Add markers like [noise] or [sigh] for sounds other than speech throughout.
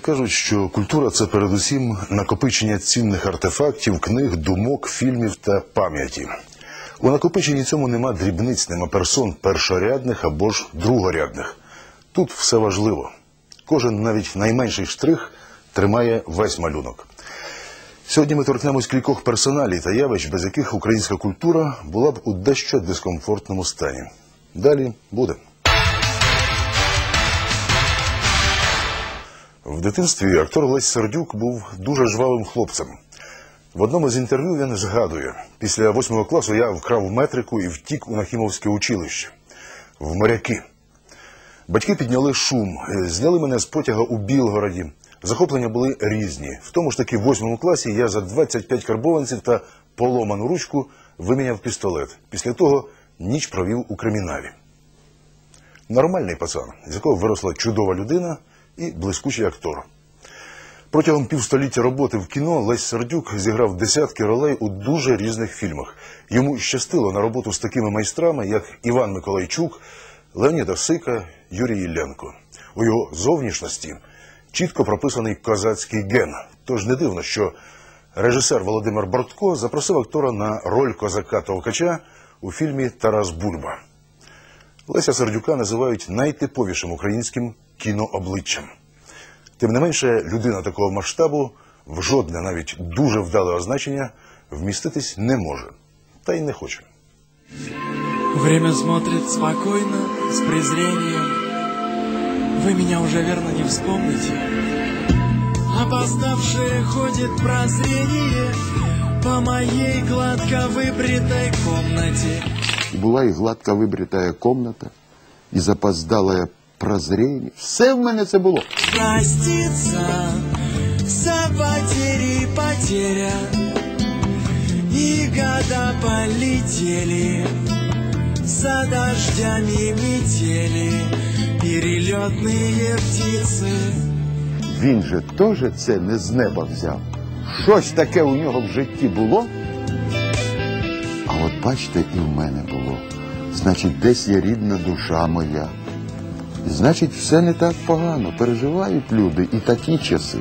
кажуть, що культура це передусім накопичення цінних артефактів, книг, думок, фільмів та пам'яті. У накопиченні цьому нема дрібниць, нема персон першорядних або ж другорядних. Тут все важливо. Кожен навіть найменший штрих тримає весь малюнок. Сьогодні ми торкнемось кількох персоналій та явищ, без яких українська культура була б у дещо дискомфортному стані. Далі буде. В дитинстві актор Лесь Сердюк був дуже жвавим хлопцем. В одному з інтерв'ю він згадує: після восьмого класу я вкрав метрику і втік у Нахімовське училище в моряки. Батьки підняли шум, е, зняли мене з потяга у Білгороді. Захоплення були різні. В тому ж таки в восьмому класі я за 25 карбованців та поломану ручку виміняв пістолет. Після того ніч провів у криміналі. Нормальний пацан, з якого виросла чудова людина і блискучий актор. Протягом півстоліття роботи в кіно Лесь Сердюк зіграв десятки ролей у дуже різних фільмах. Йому щастило на роботу з такими майстрами, як Іван Миколайчук, Леоніда Сика, Юрій Ілленко. У його зовнішності чітко прописаний козацький ген. Тож не дивно, що режисер Володимир Бортко запросив актора на роль козака Толкача у фільмі Тарас Бульба. Леся Сердюка називають найтиповішим українським кінообличчям. Тим не менше, людина такого масштабу в жодне навіть дуже вдале означення вміститись не може та й не хоче. Время смотрит спокойно, с презрением. Вы меня уже верно не вспомните. Опоздавшее ходит прозрение по моей гладко выбритой комнате. Була і гладко вибритая комната, і запоздалое прозрение. Все в мене це було. Проститься за потери потеря. И года полетели за дождями метели. Перелетные птицы. Він же теж це не з неба взяв. Щось таке у нього в житті було. А от бачите, і в мене було. Значить, десь є рідна душа моя. Значить, все не так погано. Переживають люди і такі часи.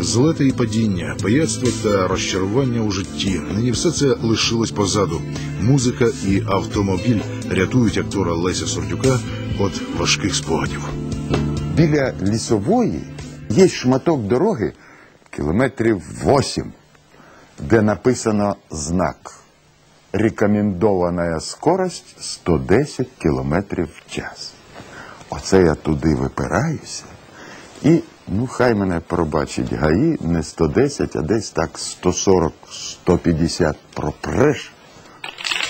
Злети і падіння, пияцтво та розчарування у житті. Нині все це лишилось позаду. Музика і автомобіль рятують актора Леся Сердюка від важких спогадів. Біля лісової є шматок дороги кілометрів 8, де написано знак. Рекомендована скорость 110 кілометрів в час. Оце я туди випираюся. І, ну, хай мене пробачить ГАІ, не 110, а десь так 140-150 пропреш.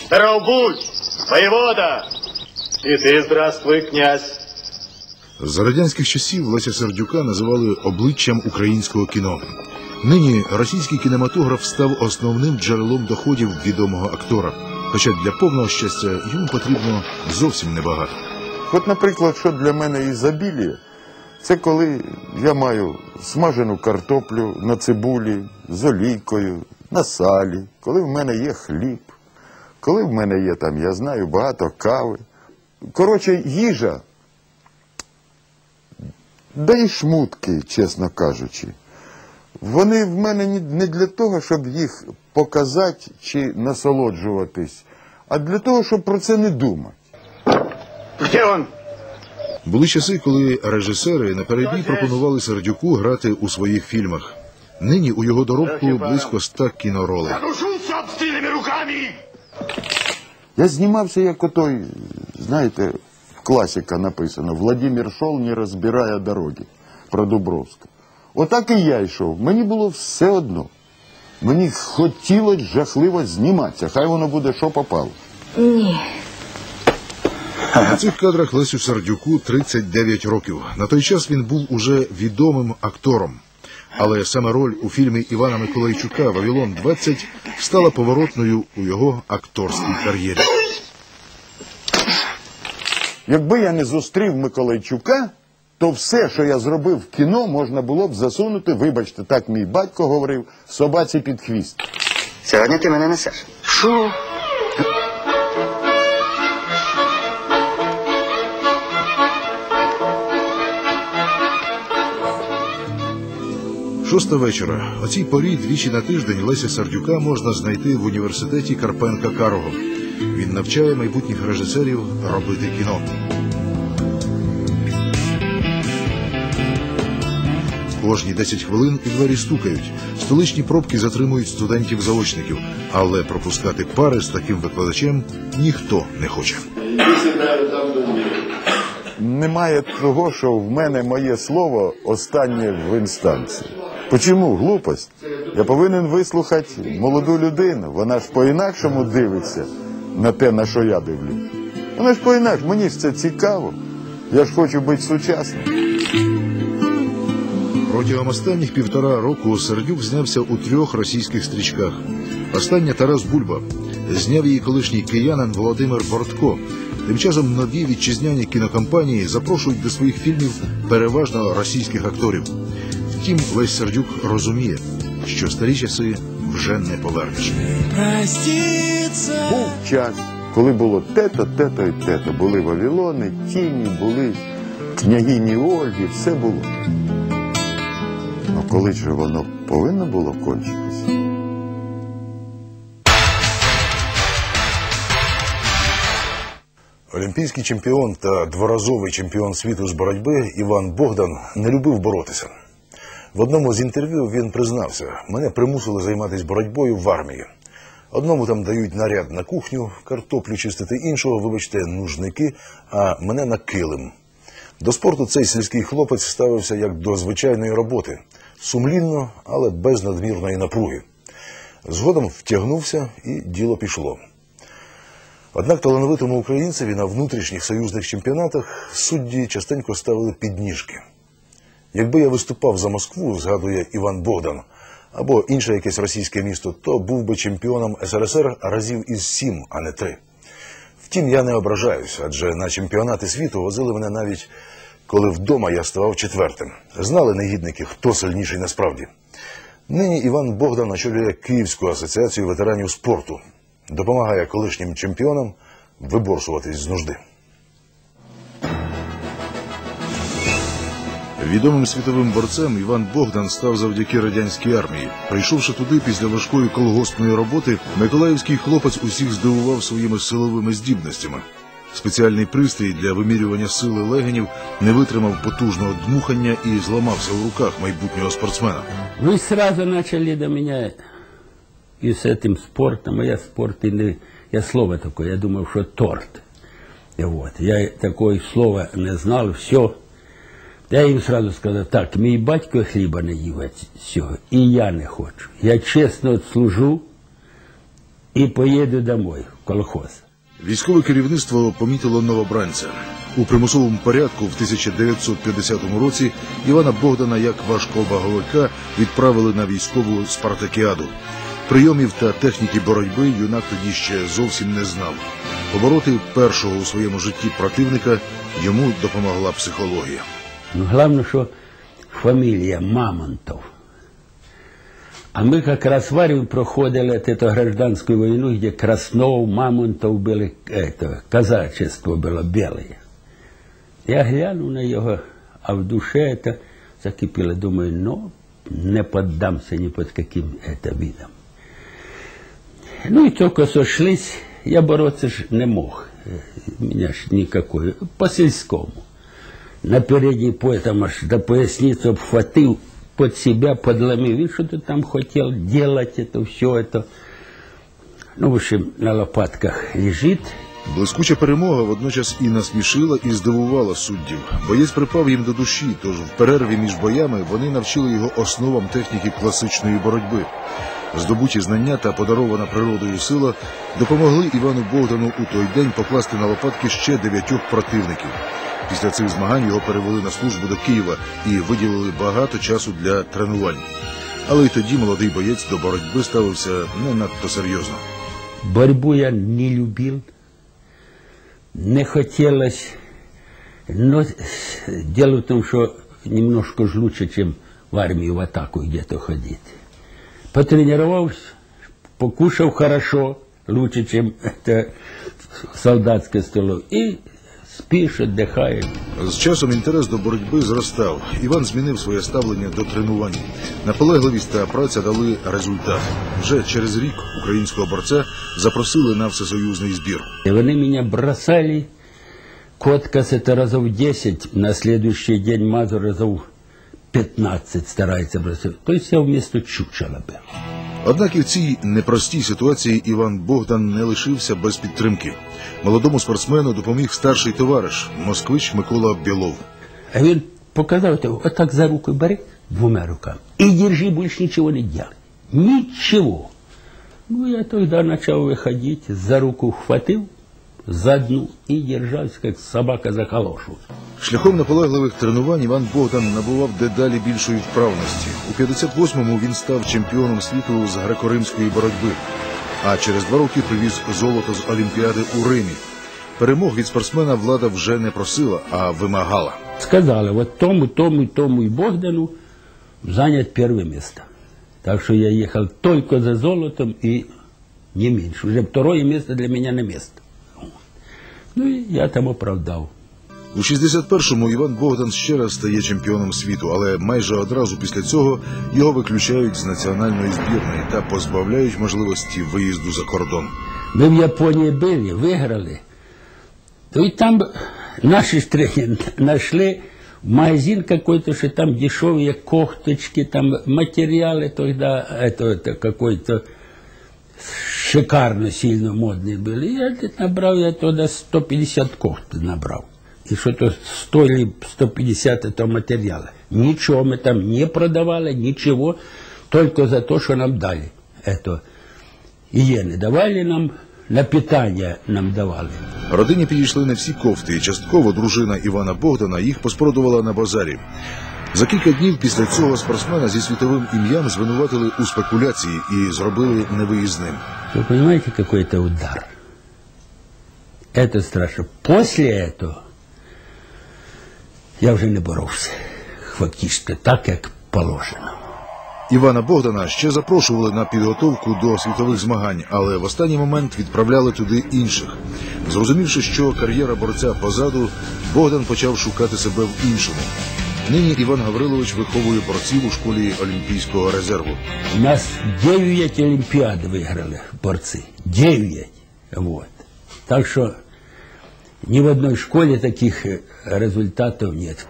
Здоров будь, воевода! И ты здравствуй, князь. За радянських часів Леся Сердюка називали обличчям українського кіно. Нині російський кінематограф став основним джерелом доходів відомого актора. Хоча для повного щастя йому потрібно зовсім небагато. От, наприклад, що для мене ізобілія, це коли я маю смажену картоплю на цибулі з олійкою, на салі, коли в мене є хліб, коли в мене є там, я знаю, багато кави. Коротше, їжа, да й шмутки, чесно кажучи. Вони в мене не для того, щоб їх показати чи насолоджуватись, а для того, щоб про це не думати. Где он? Були часи, коли режисери на перебій пропонували Сердюку грати у своїх фільмах. Нині у його доробку близько ста кіноролей. Душу собственными руками! Я знімався як отой, знаєте, в класика написано Владимир шов, не розбирає дороги про Дубровська. Отак і я йшов. Мені було все одно. Мені хотілося жахливо зніматися, хай воно буде, що попало. На цих кадрах Лесю Сердюку 39 років. На той час він був уже відомим актором. Але саме роль у фільмі Івана Миколайчука Вавилон 20 стала поворотною у його акторській кар'єрі. Якби я не зустрів Миколайчука, то все, що я зробив в кіно, можна було б засунути, вибачте, так мій батько говорив, собаці під хвіст. Сьогодні ти мене несеш. Що? Шоста вечора. О цій порі двічі на тиждень Леся Сардюка можна знайти в університеті Карпенка Карого. Він навчає майбутніх режисерів робити кіно. Кожні 10 хвилин і двері стукають. Столичні пробки затримують студентів-заочників, але пропускати пари з таким викладачем ніхто не хоче. Немає того, що в мене моє слово останнє в інстанції. Почому глупость? Я повинен вислухати молоду людину. Вона ж по-інакшому дивиться на те, на що я дивлюсь. Вона ж по-інакшому, мені ж це цікаво. Я ж хочу бути сучасним. Протягом останніх півтора року Сердюк знявся у трьох російських стрічках. Остання Тарас Бульба. Зняв її колишній киянин Володимир Бортко. Тим часом нові вітчизняні кінокомпанії запрошують до своїх фільмів переважно російських акторів. Втім, Лесь Сердюк розуміє, що старі часи вже не повернеш. Був час, коли було тето, тето і тето. Були Вавилони, тіні, були княгині Ольги, все було. Коли ж воно повинно було кончитися? Олімпійський чемпіон та дворазовий чемпіон світу з боротьби Іван Богдан не любив боротися. В одному з інтерв'ю він признався, мене примусили займатися боротьбою в армії. Одному там дають наряд на кухню, картоплю чистити іншого, вибачте, нужники, а мене на килим. До спорту цей сільський хлопець ставився як до звичайної роботи, сумлінно, але без надмірної напруги. Згодом втягнувся і діло пішло. Однак талановитому українцеві на внутрішніх союзних чемпіонатах судді частенько ставили підніжки. Якби я виступав за Москву, згадує Іван Богдан, або інше якесь російське місто, то був би чемпіоном СРСР разів із сім, а не три. Втім, я не ображаюсь, адже на чемпіонати світу возили мене навіть коли вдома я ставав четвертим. Знали негідники, хто сильніший насправді. Нині Іван Богдан очолює Київську асоціацію ветеранів спорту, допомагає колишнім чемпіонам виборсуватись з нужди. Відомим світовим борцем Іван Богдан став завдяки радянській армії. Прийшовши туди після важкої колгоспної роботи, миколаївський хлопець усіх здивував своїми силовими здібностями. Спеціальний пристрій для вимірювання сили легенів не витримав потужного дмухання і зламався в руках майбутнього спортсмена. Ну и сразу начали до меня и с этим спортом, а я спорт и не, я слово такое, я думал, что торт. И вот, я такое слово не знал, все. Я їм сразу сказав, так, мій батько хліба не їв цього, і я не хочу. Я чесно служу і поїду домой, в колхоз. Військове керівництво помітило новобранця. У примусовому порядку в 1950 році Івана Богдана як важкобаговика відправили на військову спартакіаду. Прийомів та техніки боротьби юнак тоді ще зовсім не знав. Побороти першого у своєму житті противника йому допомогла психологія. Ну, главное, что фамилия Мамонтов. А мы как раз в армию проходили вот эту гражданскую войну, где Краснов, Мамонтов были, это, казачество было белое. Я глянув на його, а в душе это закипело. Думаю, ну, не поддамся ни под каким это видом. Ну и только сошлись, я бороться ж не мог. Э, Меня ж никакой, по сельскому. На передній пояс там аж до поясницы обхватил, под себя подломил. И что ты там хотел делать, это все это. Ну, в общем, на лопатках лежит. Блискуча перемога водночас і насмішила, і здивувала суддів. Боєць припав їм до душі, тож в перерві між боями вони навчили його основам техніки класичної боротьби. Здобуті знання та подарована природою сила допомогли Івану Богдану у той день покласти на лопатки ще дев'ятьох противників. Після цих змагань його перевели на службу до Києва і виділили багато часу для тренувань. Але й тоді молодий боєць до боротьби ставився не надто серйозно. Борьбу я не любил, не хотелось. Но дело в том, что немножко ж лучше, чем в армию в атаку где-то ходить. Потренировался, покушал хорошо, лучше, чем это солдатское столо. И спиш, віддихаєш. З часом інтерес до боротьби зростав. Іван змінив своє ставлення до тренувань. Наполегливість та праця дали результат. Вже через рік українського борця запросили на всесоюзний збір. И Вони меня бросали, коткас это разов 10, на следующий день мазу разов 15 старается бросать. То есть я вместо чучела был. Однак і в цій непростій ситуації Іван Богдан не лишився без підтримки. Молодому спортсмену допоміг старший товариш, москвич Микола Білов. А він показав, так, отак за руку бери двома руками і держи, більше нічого не делай. Ничего. Ну, я тогда начал выходить, за руку хватил, за дну и держался, как собака за калошу. Шляхом наполегливих тренувань Іван Богдан набував дедалі більшої вправності. У 58-му він став чемпіоном світу з греко-римської боротьби, а через два роки привіз золото з Олімпіади у Римі. Перемог від спортсмена влада вже не просила, а вимагала. Сказали, вот тому, тому, тому и Богдану занять первое место. Так что я ехал только за золотом и не меньше. Уже второе место для меня на место. Ну и я там оправдал. У 61-му Іван Богдан ще раз стає чемпіоном світу, але майже одразу після цього його виключають з національної збірної та позбавляють можливості виїзду за кордон. Мы в Японии были, выиграли. То и там наши ж тренеры нашли магазин какой-то, что там дешевые кофточки, там материалы тогда, это, это какой-то шикарно, сильно модные были. Я где-то набрал, я тогда 150 кофт набрал. И что-то стоили 150 этого материала. Ничего мы там не продавали, ничего, только за то, что нам дали. Это иены давали нам, на питание нам давали. Родині підійшли не всі кофти, і частково дружина Івана Богдана їх поспродувала на базарі. За кілька днів після цього спортсмена зі світовим ім'ям звинуватили у спекуляції і зробили невиїзним. Вы понимаете, какой это удар? Это страшно. После этого я уже не боровся. Фактично, так, як положено. Івана Богдана ще запрошували на підготовку до світових змагань, але в останній момент відправляли туди інших. Зрозумівши, що кар'єра борця позаду, Богдан почав шукати себе в іншому. Нині Іван Гаврилович виховує борців у школі Олімпійського резерву. У нас 9 Олимпиад выиграли борцы. 9. Вот. Так что ни в одной школе таких э, результатов нет.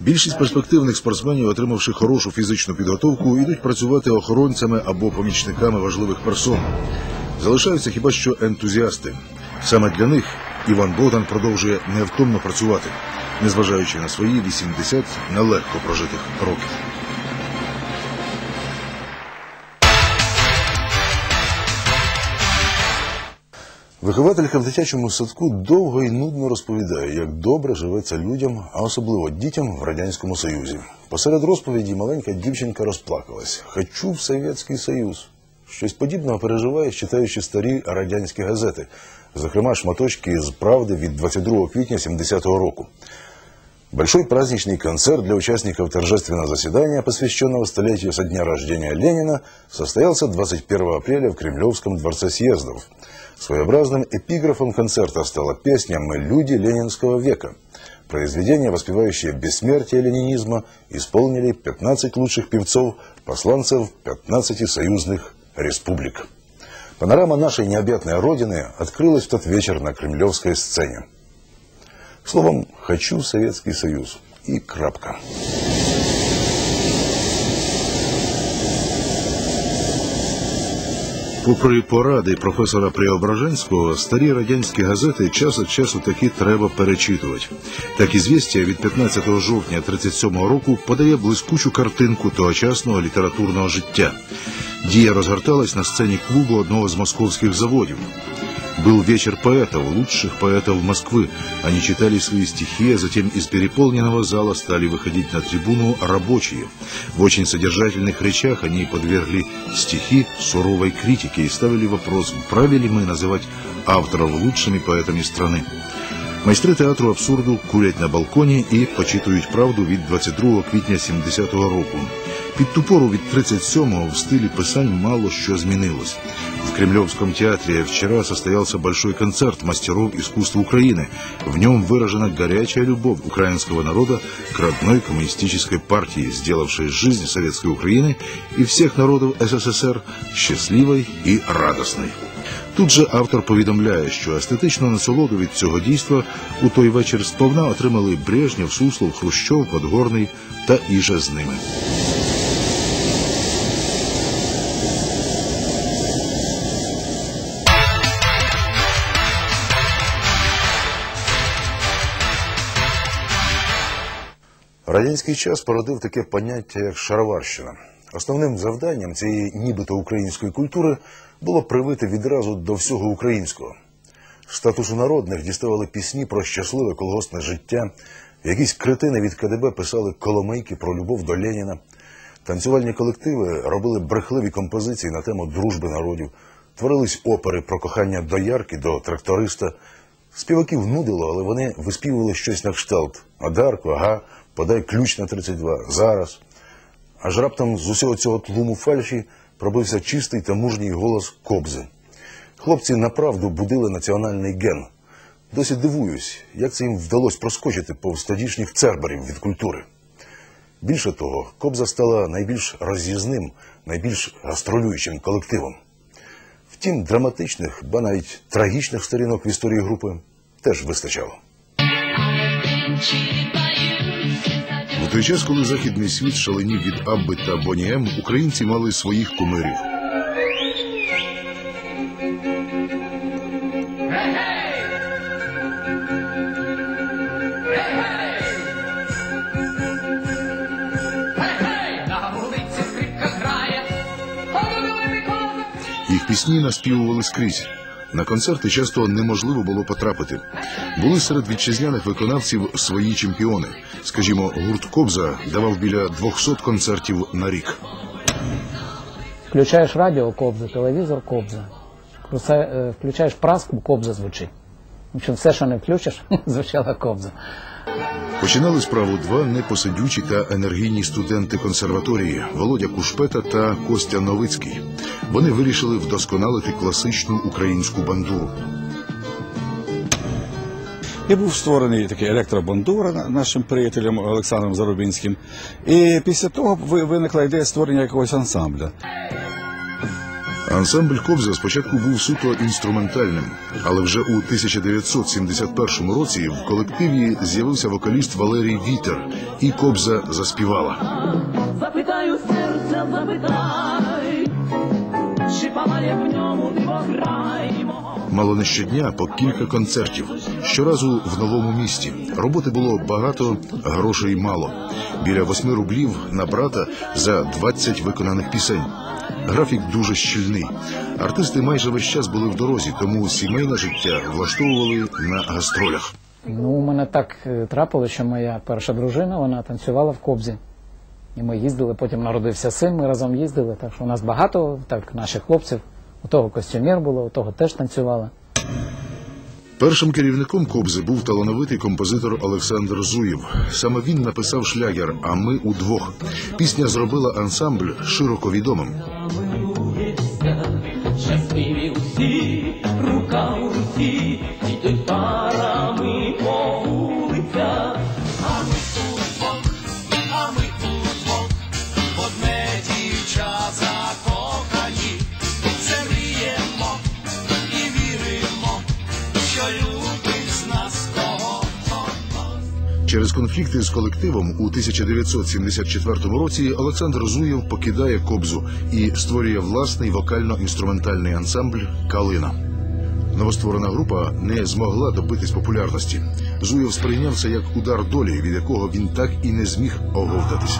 Більшість перспективних спортсменів, отримавши хорошу фізичну підготовку, йдуть працювати охоронцями або помічниками важливих персон. Залишаються хіба що ентузіасти. Саме для них Іван Богдан продовжує невтомно працювати, незважаючи на свої 80 нелегко прожитих років. Вихователька в дитячому садку довго і нудно розповідає, як добре живеться людям, а особливо дітям в Радянському Союзі. Посеред розповіді маленька дівчинка розплакалась. Хочу в Совєтський Союз. Щось подібного переживає, читаючи старі радянські газети, зокрема шматочки з правди від 22 квітня 70-го року. Большой праздничный концерт для участников торжественного заседания, посвященного столетию со дня рождения Ленина, состоялся 21 апреля в Кремлевском дворце съездов. Своеобразным эпиграфом концерта стала песня «Мы люди ленинского века». Произведение, воспевающее бессмертие ленинизма, исполнили 15 лучших певцов, посланцев 15 союзных республик. Панорама нашей необъятной Родины открылась в тот вечер на кремлевской сцене. Словом, хочу в Советский Союз. И крапка. Попри поради професора Преображенського, старі радянські газети час від часу таки треба перечитувати. Так ізвістя від 15 жовтня 37 року подає блискучу картинку тогочасного літературного життя. Дія розгорталась на сцені клубу одного з московських заводів. Был вечер поэтов, лучших поэтов Москвы. Они читали свои стихи, а затем из переполненного зала стали выходить на трибуну рабочие. В очень содержательных речах они подвергли стихи суровой критике и ставили вопрос, вправе ли мы называть авторов лучшими поэтами страны. Майстри театру абсурду курять на балконі і почитують правду від 22 квітня 70-го року. Під ту пору від 37-го в стиле писань мало что змінилось. В Кремлевском театре вчера состоялся большой концерт мастеров искусства Украины. В нем выражена горячая любовь украинского народа к родной коммунистической партии, сделавшей жизнь советской Украины и всех народов СССР счастливой и радостной. Тут же автор повідомляє, що естетичну насолоду від цього дійства у той вечір сповна отримали Брежнєв, Суслов, Хрущов, Подгорний та іже з ними. Радянський час породив таке поняття, як шароварщина. Основним завданням цієї нібито української культури було привити відразу до всього українського. Статусу народних діставали пісні про щасливе колгоспне життя, якісь критини від КДБ писали коломийки про любов до Леніна. Танцювальні колективи робили брехливі композиції на тему дружби народів, творились опери про кохання доярки до тракториста. Співаків нудило, але вони виспівували щось на кшталт. Одарко, ага, подай ключ на 32, зараз. Аж раптом з усього цього тлуму фальші пробився чистий та мужній голос Кобзи. Хлопці направду будили національний ген. Досі дивуюсь, як це їм вдалося проскочити повз тодішніх церберів від культури. Більше того, Кобза стала найбільш роз'їзним, найбільш гастролюючим колективом. Втім, драматичних, ба навіть трагічних сторінок в історії групи теж вистачало. У той час, коли західний світ шаленів від Абби та Боні М, українці мали своїх кумирів. Їх пісні наспівували скрізь. На концерти часто неможливо було потрапити. Були серед вітчизняних виконавців свої чемпіони. Скажімо, гурт Кобза давав біля 200 концертів на рік. Включаєш радіо кобза, телевізор кобза. Е, Включаєш праску, кобза звучить. В общем, все, що не включиш, [laughs] звучала кобза. Починали справу два непосидючі та енергійні студенти консерваторії Володя Кушпета та Костя Новицький. Вони вирішили вдосконалити класичну українську бандуру. І був створений такий електробандура нашим приятелем Олександром Зарубінським. І після того виникла ідея створення якогось ансамбля. Ансамбль Кобза спочатку був суто інструментальним, але вже у 1971 році в колективі з'явився вокаліст Валерій Вітер, і Кобза заспівала. Запитаю серця, запитай, чи палає в ньому дивограй. Мало не щодня по кілька концертів. Щоразу в новому місті. Роботи було багато, грошей мало. Біля восьми рублів на брата за 20 виконаних пісень. Графік дуже щільний. Артисти майже весь час були в дорозі, тому сімейне життя влаштовували на гастролях. Ну, у мене так трапило, що моя перша дружина, вона танцювала в кобзі. І ми їздили, потім народився син, ми разом їздили. Так що у нас багато так, наших хлопців. У того костюмер було, у того теж танцювали. Першим керівником Кобзи був талановитий композитор Олександр Зуєв. Саме він написав шлягер, а ми удвох. Пісня зробила ансамбль широко відомим. Щасливі усі, рука у руці, йдуть парами Через конфлікти з колективом у 1974 році Олександр Зуєв покидає Кобзу і створює власний вокально-інструментальний ансамбль Калина. Новостворена група не змогла добитись популярності. Зуєв сприйняв це як удар долі, від якого він так і не зміг оговтатись.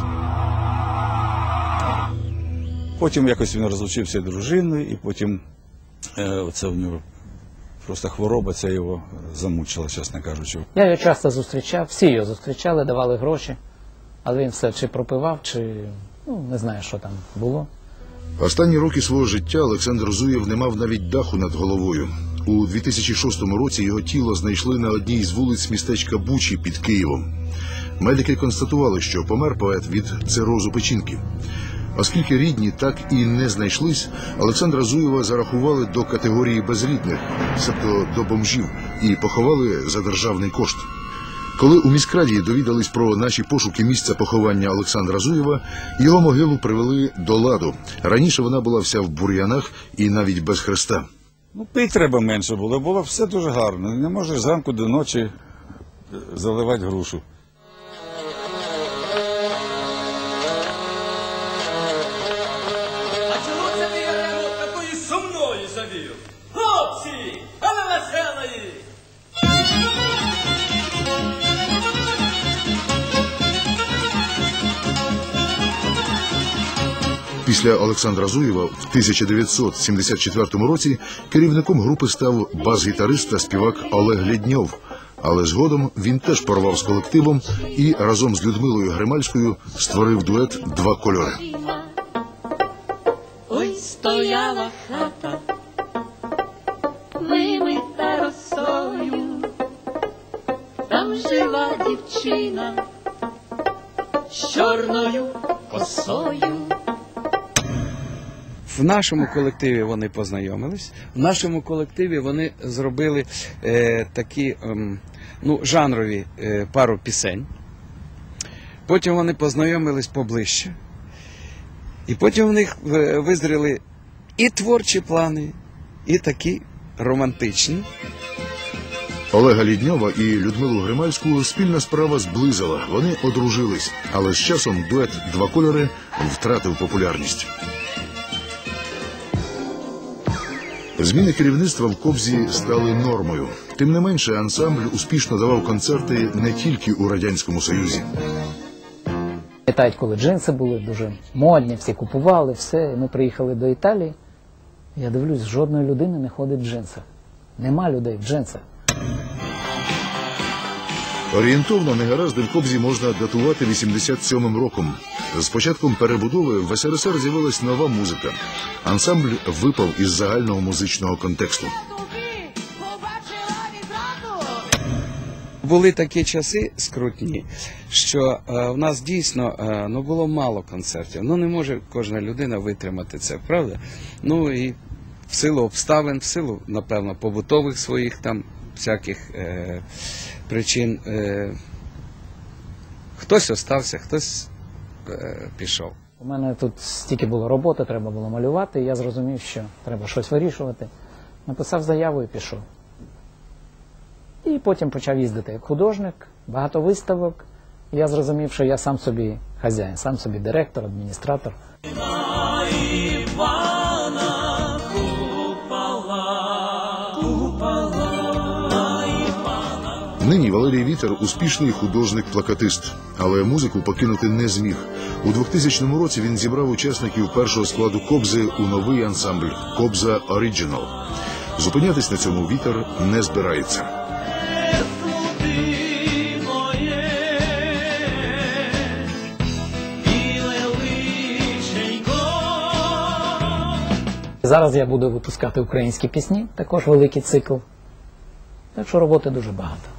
Потім якось він розлучився з дружиною, і потім е, це в нього просто хвороба, це його замучила, чесно кажучи. Я його часто зустрічав, всі його зустрічали, давали гроші, але він все чи пропивав, чи ну, не знаю, що там було. Останні роки свого життя Олександр Зуєв не мав навіть даху над головою. У 2006 році його тіло знайшли на одній з вулиць містечка Бучі під Києвом. Медики констатували, що помер поет від цирозу печінки. Оскільки рідні так і не знайшлись, Олександра Зуєва зарахували до категорії безрідних, себто до бомжів, і поховали за державний кошт. Коли у міськраді довідались про наші пошуки місця поховання Олександра Зуєва, його могилу привели до ладу. Раніше вона була вся в бур'янах і навіть без хреста. Ну, пить треба менше було, було все дуже гарно. Не можеш зранку до ночі е, заливати грушу. Після Олександра Зуєва в 1974 році керівником групи став бас-гітарист та співак Олег Лідньов. Але згодом він теж порвав з колективом і разом з Людмилою Гримальською створив дует Два кольори. Ой, стояла хата, вимита росою, там жила дівчина з чорною косою. В нашому колективі вони познайомились. В нашому колективі вони зробили е, такі ем, ну, жанрові е, пару пісень. Потім вони познайомились поближче. І потім в них е, визріли і творчі плани, і такі романтичні. Олега Лідньова і Людмилу Гримальську спільна справа зблизила. Вони одружились, але з часом дует Два кольори втратив популярність. Зміни керівництва в Кобзі стали нормою. Тим не менше, ансамбль успішно давав концерти не тільки у радянському союзі. Пам'ятають, коли джинси були дуже модні, всі купували, все. Ми приїхали до Італії. Я дивлюсь, жодної людини не ходить в джинсах. Нема людей в джинсах. Орієнтовно негаразди в Кобзі можна датувати 87-м роком. З початком перебудови в СРСР з'явилась нова музика. Ансамбль випав із загального музичного контексту. Були такі часи скрутні, що е, в нас дійсно е, ну, було мало концертів. Ну не може кожна людина витримати це, правда? Ну і в силу обставин, в силу, напевно, побутових своїх там всяких е, причин. Е, хтось остався, хтось е, пішов. У мене тут стільки було роботи, треба було малювати, і я зрозумів, що треба щось вирішувати. Написав заяву і пішов. І потім почав їздити як художник, багато виставок. Я зрозумів, що я сам собі хазяїн, сам собі директор, адміністратор. Валерій Вітер успішний художник-плакатист, але музику покинути не зміг. У 2000 році він зібрав учасників першого складу Кобзи у новий ансамбль Кобза Оріджинал. Зупинятись на цьому вітер не збирається. Зараз я буду випускати українські пісні, також великий цикл. Так що роботи дуже багато.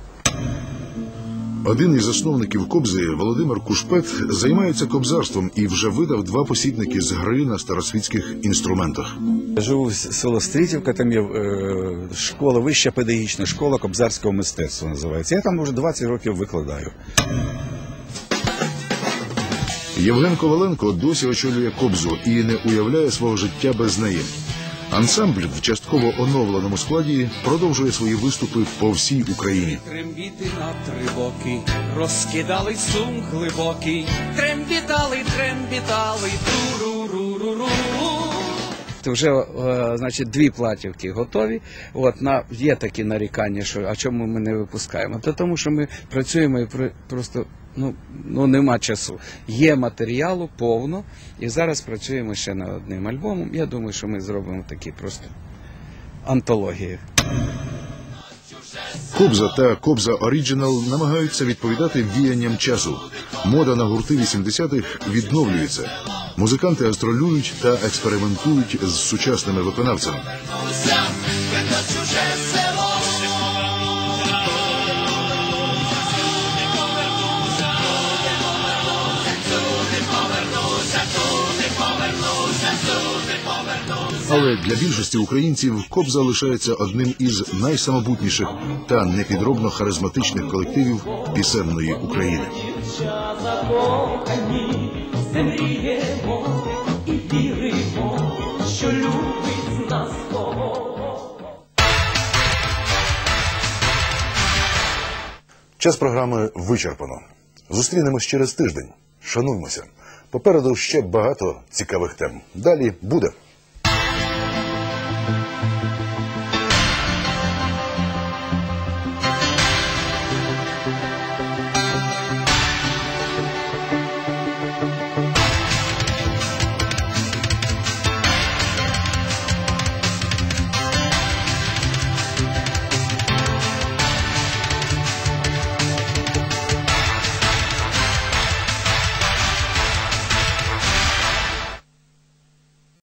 Один із засновників Кобзи, Володимир Кушпет, займається кобзарством і вже видав два посібники з гри на старосвітських інструментах. Я живу в село Стрітівка, там є е, школа, вища педагогічна школа кобзарського мистецтва називається. Я там вже 20 років викладаю. Євген Коваленко досі очолює Кобзу і не уявляє свого життя без неї. Ансамбль в частково оновленому складі продовжує свої виступи по всій Україні. Трембіти на три боки, розкидали сум глибокий, трембітали, трембітали, туру-ру-ру-ру. Вже, е, значить, дві платівки готові. От на є такі нарікання, що а чому ми не випускаємо? То тому, що ми працюємо і просто ну, ну нема часу. Є матеріалу повно, і зараз працюємо ще над одним альбомом. Я думаю, що ми зробимо такі просто антології. Кобза та Кобза Оріджинал намагаються відповідати віянням часу. Мода на гурти 80-х відновлюється. Музиканти астролюють та експериментують з сучасними виконавцями. Але для більшості українців коп залишається одним із найсамобутніших та непідробно харизматичних колективів пісенної України. Час програми вичерпано. Зустрінемось через тиждень. Шануймося. Попереду ще багато цікавих тем. Далі буде.